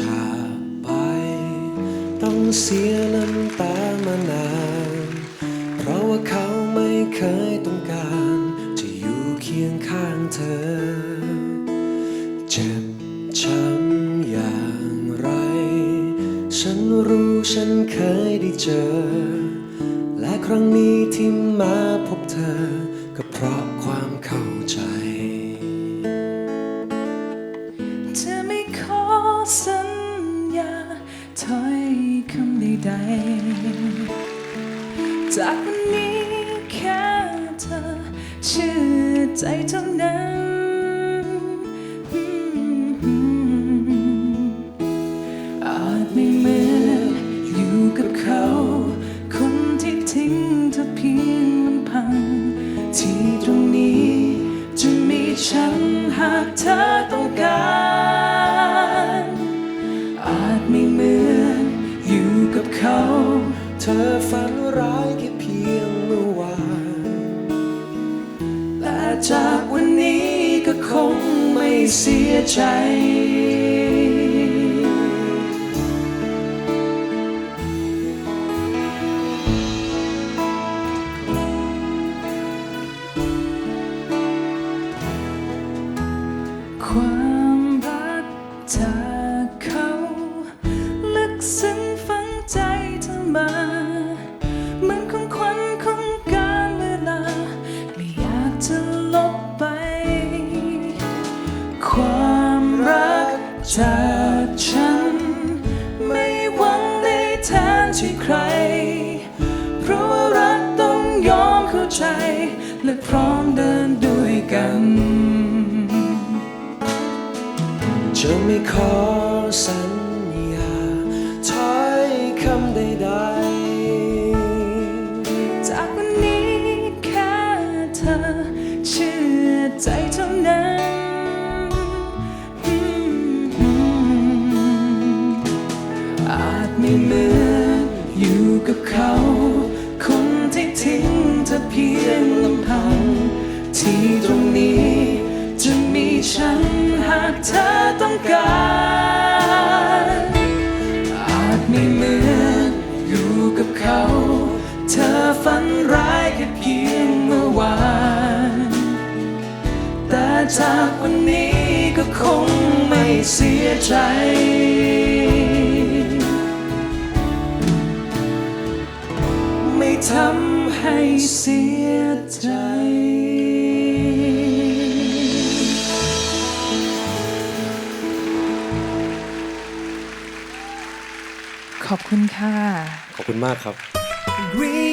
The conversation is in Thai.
ชาไป ต้องเสียน้ำตามานาน เพราะว่าเขาไม่เคยต้องการ จะอยู่เคียงข้างเธอ เจ็บช้ำอย่างไร ฉันรู้ฉันเคยได้เจอ และครั้งนี้ที่มาพบเธอ ก็เพราะ ใด จากวันนี้แค่เธอเชื่อใจเท่านั้น อาจไม่เหมือนอยู่กับเขา คนที่ทิ้งเธอเพียงลำพัง ที่ตรงนี้จะมีฉันหากเธอต้องการ เขา เธอฝันร้ายแค่เพียงเมื่อวานแต่จากวันนี้ก็คงไม่เสียใจความ ใจ และพร้อมเดินด้วยกัน จะไม่ขอสัญญาถ้อยคำใด ฉันหากเธอต้องการอาจไม่เหมือนอยู่กับเขา เธอฝันร้ายแค่เพียงเมื่อวาน แต่จากวันนี้ก็คงไม่เสียใจไม่ทำให้เสียใจ ขอบคุณค่ะๆขอบคุณมากครับ Green Way